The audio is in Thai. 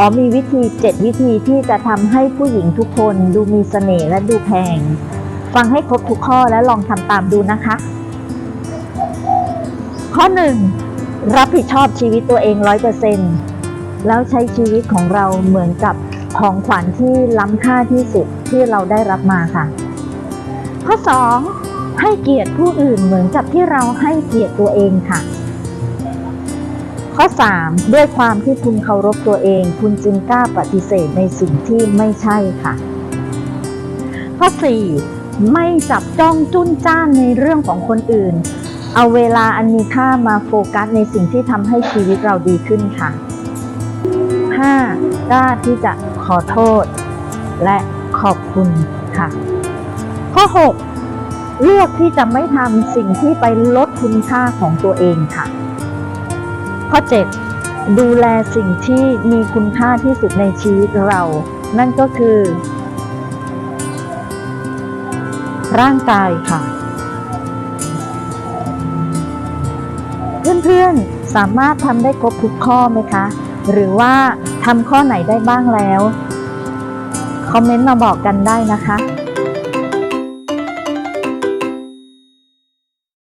อ๋อมีวิธี 7 วิธีที่จะทำให้ผู้หญิงทุกคนดูมีเสน่ห์และดูแพง ฟังให้ครบทุกข้อและลองทำตามดูนะคะ ข้อ 1. รับผิดชอบชีวิตตัวเอง 100%แล้วใช้ชีวิตของเราเหมือนกับของขวัญที่ล้ำค่าที่สุดที่เราได้รับมาค่ะ ข้อ 2. ให้เกียรติผู้อื่นเหมือนกับที่เราให้เกียรติตัวเองค่ะ ข้อ 3. ด้วยความที่คุณเคารพตัวเอง คุณจึงกล้าปฏิเสธในสิ่งที่ไม่ใช่ค่ะ ข้อ 4. ไม่จับจ้องจุ้นจ้านในเรื่องของคนอื่น เอาเวลาอันมีค่ามาโฟกัสในสิ่งที่ทำให้ชีวิตเราดีขึ้นค่ะ 5. กล้าที่จะขอโทษ และขอบคุณค่ะ ข้อ 6. เลือกที่จะไม่ทำสิ่งที่ไปลดคุณค่าของตัวเองค่ะ ข้อ 7. ดูแลสิ่งที่มีคุณค่าที่สุดในชีวิตเรา นั่นก็คือ ร่างกายค่ะ เพื่อนๆ สามารถทำได้ครบทุกข้อไหมคะ หรือว่าทำข้อไหนได้บ้างแล้ว คอมเมนต์มาบอกกันได้นะคะ